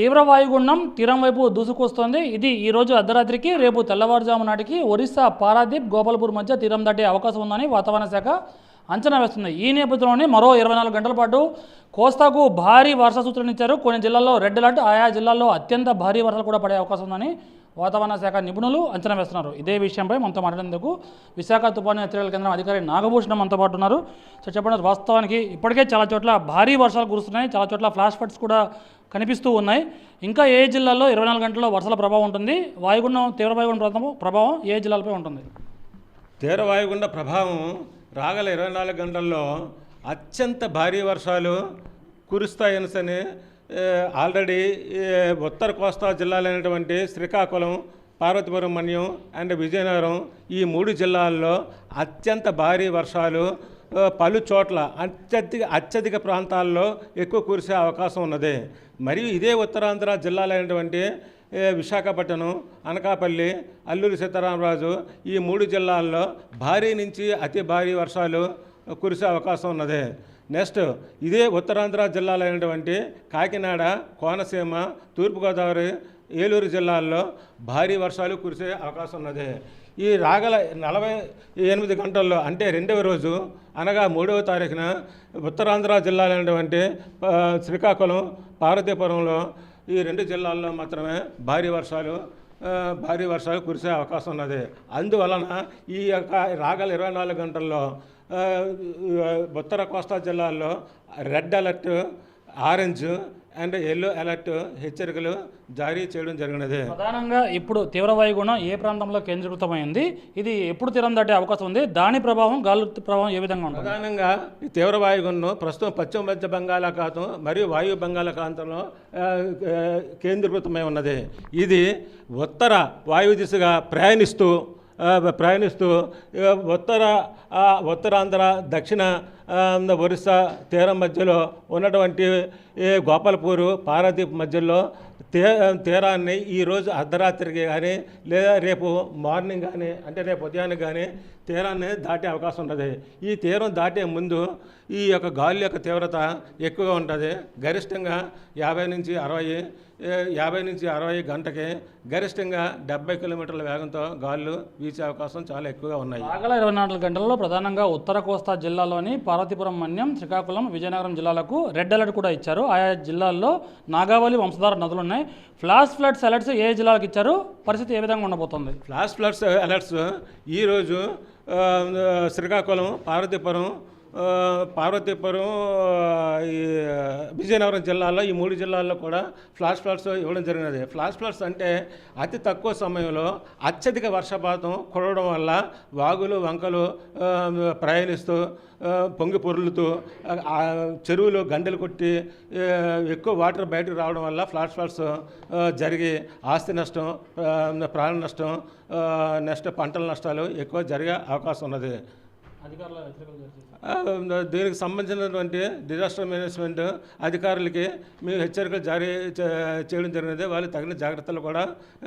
తీవ్ర వాయుగుండం తీరం వైపు దూసుకొస్తోంది. ఇది ఈ రోజు అర్ధరాత్రికి రేపు తెల్లవారుజాము నాటికి ఒరిస్సా పారాదీప్ గోపాల్పూర్ మధ్య తీరం దాటే అవకాశం ఉందని వాతావరణ శాఖ అంచనా వేస్తుంది. ఈ నేపథ్యంలోనే మరో ఇరవై నాలుగు గంటల పాటు కోస్తాకు భారీ వర్ష సూచనలు ఇచ్చారు. కొన్ని జిల్లాల్లో రెడ్ అలర్ట్ ఆయా జిల్లాల్లో అత్యంత భారీ వర్షాలు కూడా పడే అవకాశం ఉందని వాతావరణ శాఖ నిపుణులు అంచనా వేస్తున్నారు. ఇదే విషయంపై మనతో మాట్లాడేందుకు విశాఖ తుఫాను హెచ్చరికల కేంద్రం అధికారి నాగభూషణం మనతో పాటు ఉన్నారు. సో చెప్పండి వాస్తవానికి ఇప్పటికే చాలా చోట్ల భారీ వర్షాలు కురుస్తున్నాయి. చాలా చోట్ల ఫ్లాష్ ఫ్లడ్స్ కూడా కనిపిస్తూ ఉన్నాయి. ఇంకా ఏ జిల్లాల్లో ఇరవై నాలుగు గంటల్లో వర్షాల ప్రభావం ఉంటుంది? వాయుగుండం తీవ్ర వాయుగుండ ప్రభావం ఏ జిల్లాలపై ఉంటుంది? తీవ్ర వాయుగుండ ప్రభావం రాగల ఇరవై నాలుగు గంటల్లో అత్యంత భారీ వర్షాలు కురుస్తాయని ఏ, ఆల్రెడీ ఉత్తర కోస్తా జిల్లాలైనటువంటి శ్రీకాకుళం పార్వతీపురం మన్యం అండ్ విజయనగరం ఈ మూడు జిల్లాల్లో అత్యంత భారీ వర్షాలు పలు చోట్ల అత్యధిక అత్యధిక ప్రాంతాల్లో ఎక్కువ కురిసే అవకాశం ఉన్నది. మరియు ఇదే ఉత్తరాంధ్ర జిల్లాలైనటువంటి విశాఖపట్నం అనకాపల్లి అల్లూరి సీతారామరాజు ఈ మూడు జిల్లాల్లో భారీ నుంచి అతి భారీ వర్షాలు కురిసే అవకాశం ఉన్నది. నెక్స్ట్ ఇదే ఉత్తరాంధ్ర జిల్లాలైనటువంటి కాకినాడ కోనసీమ తూర్పుగోదావరి ఏలూరు జిల్లాల్లో భారీ వర్షాలు కురిసే అవకాశం ఉన్నది. ఈ రాగల నలభై ఎనిమిది గంటల్లో అంటే రెండవ రోజు అనగా మూడవ తారీఖున ఉత్తరాంధ్ర జిల్లాలైనటువంటి శ్రీకాకుళం పార్వతీపురంలో ఈ రెండు జిల్లాల్లో మాత్రమే భారీ వర్షాలు భారీ వర్షాలు కురిసే అవకాశం ఉన్నది. అందువలన ఈ యొక్క రాగల ఇరవై నాలుగు గంటల్లో ఉత్తర కోస్తా జిల్లాల్లో red alert orange and yellow alert హెచ్చరికలు జారీ చేయడం జరిగినది. ప్రధానంగా ఇప్పుడు తీవ్ర వాయుగుండం ఏ ప్రాంతంలో కేంద్రీకృతమైంది? ఇది ఎప్పుడు తీరం దాటే అవకాశం ఉంది? దాని ప్రభావం గాలి ప్రభావం ఏ విధంగా ఉంటుంది? ప్రధానంగా ఈ తీవ్ర వాయుగుండం ప్రస్తుతం పశ్చిమ మధ్య బంగాళాఖాతం మరియు వాయు బంగాళాఖాతంలో కేంద్రీకృతమై ఉన్నది. ఇది ఉత్తర వాయు దిశగా ప్రయాణిస్తూ ప్రయాణిస్తూ ఉత్తర ఉత్తరాంధ్ర దక్షిణ ఒరిస్సా తీరం మధ్యలో ఉన్నటువంటి ఈ గోపాలపూరు పారాదీప్ మధ్యలో తే తీరాన్ని ఈరోజు అర్ధరాత్రికి కానీ లేదా రేపు మార్నింగ్ కానీ అంటే రేపు ఉదయానికి కానీ తీరాన్ని దాటే అవకాశం ఉంటుంది. ఈ తీరం దాటే ముందు ఈ యొక్క గాలి యొక్క తీవ్రత ఎక్కువగా ఉంటుంది. గరిష్టంగా యాభై నుంచి అరవై యాభై నుంచి అరవై గంటకి గరిష్టంగా డెబ్బై కిలోమీటర్ల వేగంతో గాలులు వీచే అవకాశం చాలా ఎక్కువగా ఉన్నాయి. ఆగల ఇరవై నాలుగు గంటల్లో ప్రధానంగా ఉత్తర కోస్తా జిల్లాలోని పార్వతీపురం మన్యం శ్రీకాకుళం విజయనగరం జిల్లాలకు రెడ్ అలర్ట్ కూడా ఇచ్చారు. ఆయా జిల్లాల్లో నాగావళి వంశధార నదులు ఉన్నాయి. ఫ్లాష్ ఫ్లడ్స్ అలర్ట్స్ ఏ జిల్లాలకు ఇచ్చారు? పరిస్థితి ఏ విధంగా ఉండబోతుంది? ఫ్లాష్ ఫ్లడ్స్ అలర్ట్స్ ఈరోజు శ్రీకాకుళం పార్వతీపురం పార్వతీపురం ఈ విజయనగరం జిల్లాలో ఈ మూడు జిల్లాల్లో కూడా ఫ్లాష్ ఫ్లడ్స్ ఇవ్వడం జరిగినది. ఫ్లాష్ ఫ్లడ్స్ అంటే అతి తక్కువ సమయంలో అత్యధిక వర్షపాతం కురవడం వల్ల వాగులు వంకలు ప్రయాణిస్తూ పొంగి పొరులుతూ చెరువులు గండెలు కొట్టి ఎక్కువ వాటర్ బయటకు రావడం వల్ల ఫ్లాష్ ఫ్లడ్స్ జరిగి ఆస్తి నష్టం ప్రాణ నష్టం ఆ, నెక్స్ట్ పంటల నష్టాలు ఎక్కువ జరిగే అవకాశం ఉన్నది. దీనికి సంబంధించినటువంటి డిజాస్టర్ మేనేజ్మెంట్ అధికారులకి మేము హెచ్చరికలు జారీ చే- చేయడం జరిగినది. వాళ్ళు తగిన జాగ్రత్తలు కూడా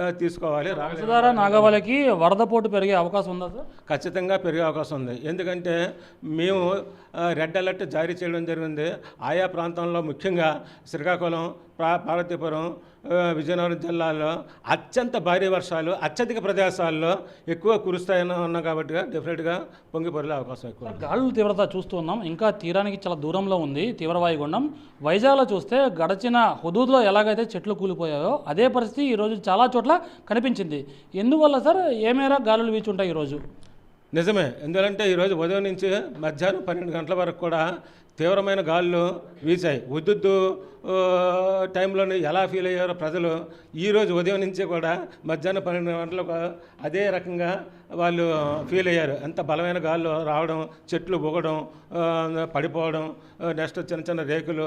తీసుకోవాలి నాగావళికి వరద పోటు పెరిగే అవకాశం ఉందా సార్? ఖచ్చితంగా పెరిగే అవకాశం ఉంది. ఎందుకంటే మేము రెడ్ అలర్ట్ జారీ చేయడం జరిగింది. ఆయా ప్రాంతంలో ముఖ్యంగా శ్రీకాకుళం పార్వతీపురం విజయనగరం జిల్లాలో అత్యంత భారీ వర్షాలు అత్యధిక ప్రదేశాల్లో ఎక్కువ కురుస్తాయని ఉన్నాం కాబట్టి డెఫినెట్గా పొంగి పొరిలే అవకాశం ఎక్కువ. గాలుల తీవ్రత చూస్తూ ఉన్నాం. ఇంకా తీరానికి చాలా దూరంలో ఉంది తీవ్ర వాయుగుండం వైజాగ్లో చూస్తే గడచిన హుదూద్లో ఎలాగైతే చెట్లు కూలిపోయాయో అదే పరిస్థితి ఈరోజు చాలా చోట్ల కనిపించింది. ఎందువల్ల సార్ ఏ మేర గాలులు వీచుంటాయి ఈరోజు నిజమే. ఎందుకంటే ఈరోజు ఉదయం నుంచి మధ్యాహ్నం పన్నెండు గంటల వరకు కూడా తీవ్రమైన గాలులు వీచాయి ఉద్దుద్దు టైంలోనే ఎలా ఫీల్ అయ్యారో ప్రజలు ఈరోజు ఉదయం నుంచి కూడా మధ్యాహ్నం పన్నెండు గంటలకు అదే రకంగా వాళ్ళు ఫీల్ అయ్యారు. ఎంత బలమైన గాలు రావడం చెట్లు బొగడం పడిపోవడం నెక్స్ట్ చిన్న చిన్న రేకులు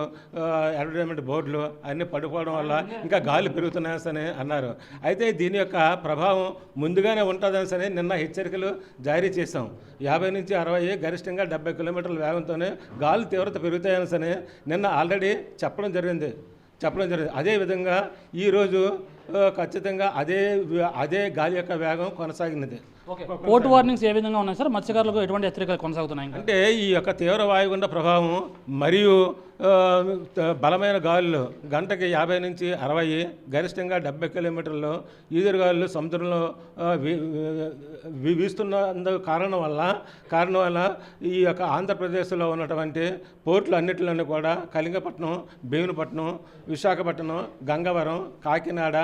అడ్వర్టైజ్మెంట్ బోర్డులు అన్నీ పడిపోవడం వల్ల ఇంకా గాలి పెరుగుతున్నాయని అన్నారు. అయితే దీని యొక్క ప్రభావం ముందుగానే ఉంటుందని నిన్న హెచ్చరికలు జారీ చేశాం. యాభై నుంచి అరవై గరిష్టంగా డెబ్బై కిలోమీటర్ల వేగంతోనే గాలి తీవ్రత పెరుగుతాయని సరే నిన్న ఆల్రెడీ చెప్పడం జరిగింది. చెప్పడం జరిగింది. అదేవిధంగా ఈరోజు ఖచ్చితంగా అదే అదే గాలి యొక్క వేగం కొనసాగినది. పోర్ట్ వార్నింగ్స్ ఏ విధంగా ఉన్నాయి సార్? మత్స్యకారులకు ఎటువంటి హెచ్చరికలు కొనసాగుతున్నాయి అంటే ఈ యొక్క తీవ్ర వాయుగుండ ప్రభావం మరియు బలమైన గాలులు గంటకి యాభై నుంచి అరవై గరిష్టంగా డెబ్బై కిలోమీటర్లు ఈదురుగాలులు సముద్రంలో వీస్తున్న కారణం వల్ల కారణం వల్ల ఈ యొక్క ఆంధ్రప్రదేశ్లో ఉన్నటువంటి పోర్టులు అన్నిటిలోనూ కూడా కళింగపట్నం భీమునిపట్నం విశాఖపట్నం గంగవరం కాకినాడ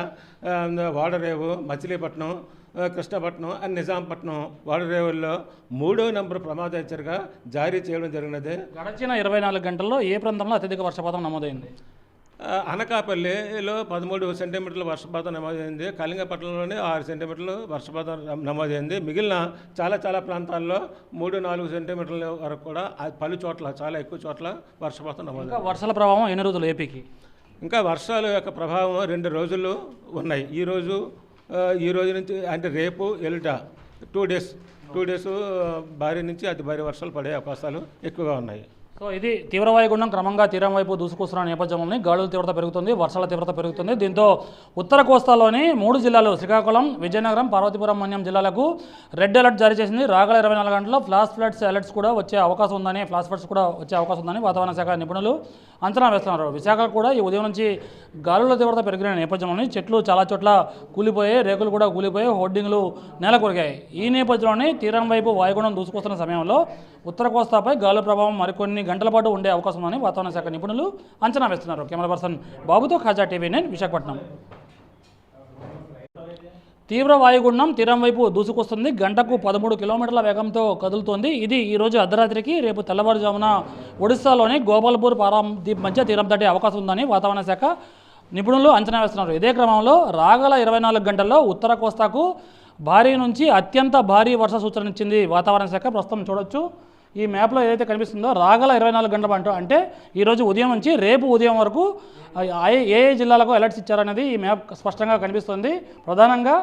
ఓడరేవు మచిలీపట్నం కృష్ణపట్నం అండ్ నిజాంపట్నం వాడరేవుల్లో మూడో నెంబర్ ప్రమాద హెచ్చరిక జారీ చేయడం జరిగినది. గడిచిన ఇరవై నాలుగు గంటల్లో ఏ ప్రాంతంలో అత్యధిక వర్షపాతం నమోదైంది? అనకాపల్లిలో పదమూడు సెంటీమీటర్ల వర్షపాతం నమోదైంది. కళింగపట్నంలోనే ఆరు సెంటీమీటర్లు వర్షపాతం నమ- నమోదైంది. మిగిలిన చాలా చాలా ప్రాంతాల్లో మూడు నాలుగు సెంటీమీటర్ల వరకు కూడా పలు చోట్ల చాలా ఎక్కువ చోట్ల వర్షపాతం నమోదైంది. వర్షాల ప్రభావం ఎన్ని రోజులు ఏపీకి? ఇంకా వర్షాల యొక్క ప్రభావం రెండు రోజులు ఉన్నాయి. ఈరోజు ఈ రోజు నుంచి అంటే రేపు ఎల్లుట టూ డేస్ టూ డేస్ భారీ నుంచి అతి భారీ వర్షాలు పడే అవకాశాలు ఎక్కువగా ఉన్నాయి. సో ఇది తీవ్ర వాయుగుండం క్రమంగా తీరం వైపు దూసుకొస్తున్న నేపథ్యంలోని గాలుల తీవ్రత పెరుగుతుంది వర్షాల తీవ్రత పెరుగుతుంది. దీంతో ఉత్తర కోస్తాలోని మూడు జిల్లాలు శ్రీకాకుళం విజయనగరం పార్వతీపురం మన్యం జిల్లాలకు రెడ్ అలర్ట్ జారీ చేసింది. రాగల ఇరవై నాలుగు గంటల్లో ఫ్లాష్ ఫ్లడ్స్ అలర్ట్స్ కూడా వచ్చే అవకాశం ఉందని ఫ్లాష్ ఫ్లడ్స్ కూడా వచ్చే అవకాశం ఉందని వాతావరణ శాఖ నిపుణులు అంచనా వేస్తున్నారు. విశాఖ కూడా ఈ ఉదయం నుంచి గాలుల తీవ్రత పెరిగిన నేపథ్యంలోని చెట్లు చాలా చోట్ల కూలిపోయాయి రేకులు కూడా కూలిపోయాయి హోర్డింగ్లు నేల కొరిగాయి ఈ నేపథ్యంలోనే తీరం వైపు వాయుగుండం దూసుకొస్తున్న సమయంలో ఉత్తర కోస్తాపై గాలి ప్రభావం మరికొన్ని గంటల పాటు ఉండే అవకాశం ఉందని వాతావరణ శాఖ నిపుణులు అంచనా వేస్తున్నారు. కెమెరా పర్సన్ బాబుతో ఖాజా టీవీ నేను విశాఖపట్నం. తీవ్ర వాయుగుండం తీరం వైపు దూసుకొస్తుంది. గంటకు పదమూడు కిలోమీటర్ల వేగంతో కదులుతోంది. ఇది ఈరోజు అర్ధరాత్రికి రేపు తెల్లవారుజామున ఒడిశాలోని గోపాల్పూర్ పారాదీప్ మధ్య తీరం దాటే అవకాశం ఉందని వాతావరణ శాఖ నిపుణులు అంచనా వేస్తున్నారు. ఇదే క్రమంలో రాగల ఇరవై నాలుగు గంటల్లో ఉత్తర కోస్తాకు భారీ నుంచి అత్యంత భారీ వర్ష సూచన ఇచ్చింది వాతావరణ శాఖ. ప్రస్తుతం చూడొచ్చు. ఈ మ్యాప్లో ఏదైతే కనిపిస్తుందో రాగల ఇరవై నాలుగు గంటల అంటూ అంటే ఈరోజు ఉదయం నుంచి రేపు ఉదయం వరకు ఆ ఏ ఏ జిల్లాలకు అలర్ట్స్ ఇచ్చారనేది ఈ మ్యాప్ స్పష్టంగా కనిపిస్తుంది. ప్రధానంగా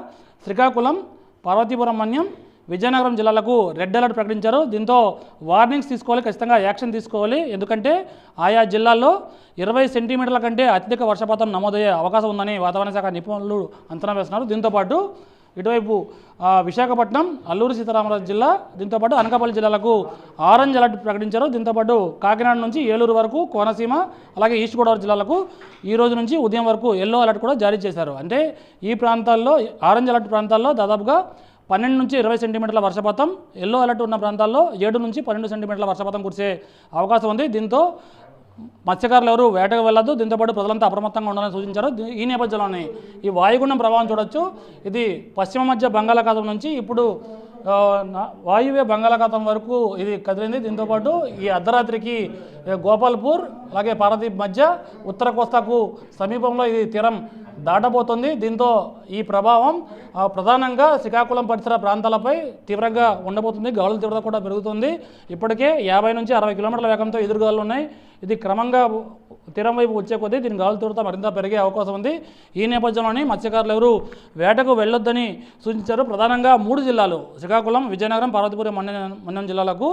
శ్రీకాకుళం పార్వతీపురం మన్యం విజయనగరం జిల్లాలకు రెడ్ అలర్ట్ ప్రకటించారు. దీంతో వార్నింగ్స్ తీసుకోవాలి ఖచ్చితంగా యాక్షన్ తీసుకోవాలి. ఎందుకంటే ఆయా జిల్లాల్లో ఇరవై సెంటీమీటర్ల కంటే అత్యధిక వర్షపాతం నమోదయ్యే అవకాశం ఉందని వాతావరణ శాఖ నిపుణులు అంచనా వేస్తున్నారు. దీంతోపాటు ఇటువైపు విశాఖపట్నం అల్లూరు సీతారామరాజు జిల్లా దీంతోపాటు అనకాపల్లి జిల్లాలకు ఆరెంజ్ అలర్ట్ ప్రకటించారు. దీంతోపాటు కాకినాడ నుంచి ఏలూరు వరకు కోనసీమ అలాగే ఈస్ట్ గోదావరి జిల్లాలకు ఈ రోజు నుంచి ఉదయం వరకు ఎల్లో అలర్ట్ కూడా జారీ చేశారు. అంటే ఈ ప్రాంతాల్లో ఆరెంజ్ అలర్ట్ ప్రాంతాల్లో దాదాపుగా పన్నెండు నుంచి ఇరవై సెంటీమీటర్ల వర్షపాతం ఎల్లో అలర్ట్ ఉన్న ప్రాంతాల్లో ఏడు నుంచి పన్నెండు సెంటీమీటర్ల వర్షపాతం కురిసే అవకాశం ఉంది. దీంతో మత్స్యకారులు ఎవరు వేటకు వెళ్ళదు దీంతోపాటు ప్రజలంతా అప్రమత్తంగా ఉండాలని సూచించారు. ఈ నేపథ్యంలోనే ఈ వాయుగుండం ప్రభావం చూడొచ్చు. ఇది పశ్చిమ మధ్య బంగాళాఖాతం నుంచి ఇప్పుడు వాయువ్య బంగాళాఖాతం వరకు ఇది కదిలింది. దీంతోపాటు ఈ అర్ధరాత్రికి గోపాల్పూర్ అలాగే పారదీప్ మధ్య ఉత్తర కోస్తాకు సమీపంలో ఇది తీరం దాటబోతుంది. దీంతో ఈ ప్రభావం ప్రధానంగా శ్రీకాకుళం పరిసర ప్రాంతాలపై తీవ్రంగా ఉండబోతుంది. గాలుల తీవ్రత కూడా పెరుగుతుంది. ఇప్పటికే యాభై నుంచి అరవై కిలోమీటర్ల వేగంతో ఎదురుగాలు ఉన్నాయి. ఇది క్రమంగా తీరం వైపు వచ్చే కొద్దీ దీని గాలుల తీవ్రత మరింత పెరిగే అవకాశం ఉంది. ఈ నేపథ్యంలోనే మత్స్యకారులు ఎవరు వేటకు వెళ్ళొద్దని సూచించారు. ప్రధానంగా మూడు జిల్లాలు శ్రీకాకుళం విజయనగరం పార్వతీపురం మన్యం జిల్లాలకు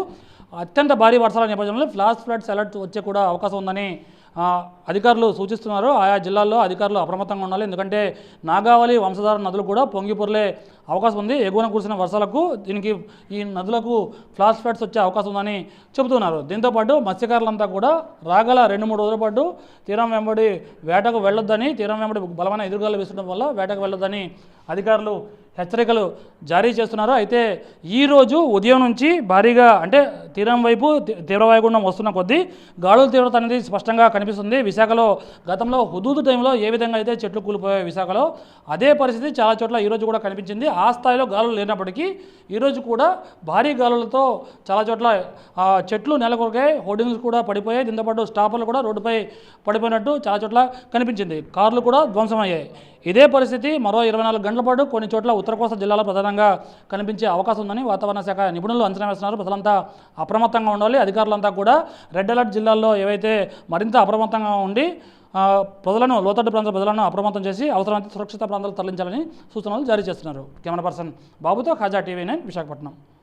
అత్యంత భారీ వర్షాల నేపథ్యంలో ఫ్లాష్ ఫ్లడ్స్ అలర్ట్స్ వచ్చే కూడా అవకాశం ఉందని అధికారులు సూచిస్తున్నారు. ఆయా జిల్లాల్లో అధికారులు అప్రమత్తంగా ఉండాలి. ఎందుకంటే నాగావళి వంశధార నదులు కూడా పొంగిపొర్లే అవకాశం ఉంది. ఎగువన కురిసిన వర్షాలకు దీనికి ఈ నదులకు ఫ్లాష్ ఫ్లడ్స్ వచ్చే అవకాశం ఉందని చెబుతున్నారు. దీంతోపాటు మత్స్యకారులంతా కూడా రాగల రెండు మూడు రోజుల పాటు తీరం వెంబడి వేటకు వెళ్ళొద్దని తీరం వెంబడి బలమైన ఎదురుగాలు వేస్తుండడం వల్ల వేటకు వెళ్ళొద్దని అధికారులు హెచ్చరికలు జారీ చేస్తున్నారు. అయితే ఈ రోజు ఉదయం నుంచి భారీగా అంటే తీరం వైపు తీవ్ర వాయుగుండం వస్తున్న కొద్దీ గాడుల తీవ్రత అనేది స్పష్టంగా కనిపిస్తుంది. విశాఖలో గతంలో హుదూదు టైంలో ఏ విధంగా అయితే చెట్లు కూలిపోయాయి విశాఖలో అదే పరిస్థితి చాలా చోట్ల ఈరోజు కూడా కనిపించింది. ఆ స్థాయిలో గాలులు లేనప్పటికీ ఈరోజు కూడా భారీ గాలులతో చాలా చోట్ల చెట్లు నెలకొరికాయి హోర్డింగ్స్ కూడా పడిపోయాయి. దీంతోపాటు స్టాపర్లు కూడా రోడ్డుపై పడిపోయినట్టు చాలా చోట్ల కనిపించింది. కార్లు కూడా ధ్వంసమయ్యాయి. ఇదే పరిస్థితి మరో ఇరవై నాలుగు గంటల పాటు కొన్ని చోట్ల ఉత్తర కోస్తా జిల్లాలో ప్రధానంగా కనిపించే అవకాశం ఉందని వాతావరణ శాఖ నిపుణులు అంచనా వేస్తున్నారు. ప్రజలంతా అప్రమత్తంగా ఉండాలి. అధికారులంతా కూడా రెడ్ అలర్ట్ జిల్లాల్లో ఏవైతే మరింత అప్రమత్తంగా ఉండి ప్రజలను లోతట్టు ప్రాంతాల ప్రజలను అప్రమత్తం చేసి అవసరమైతే సురక్షిత ప్రాంతాలు తరలించాలని సూచనలు జారీ చేస్తున్నారు. కెమెరా పర్సన్ బాబుతో ఖాజా టీవీ నైన్ విశాఖపట్నం.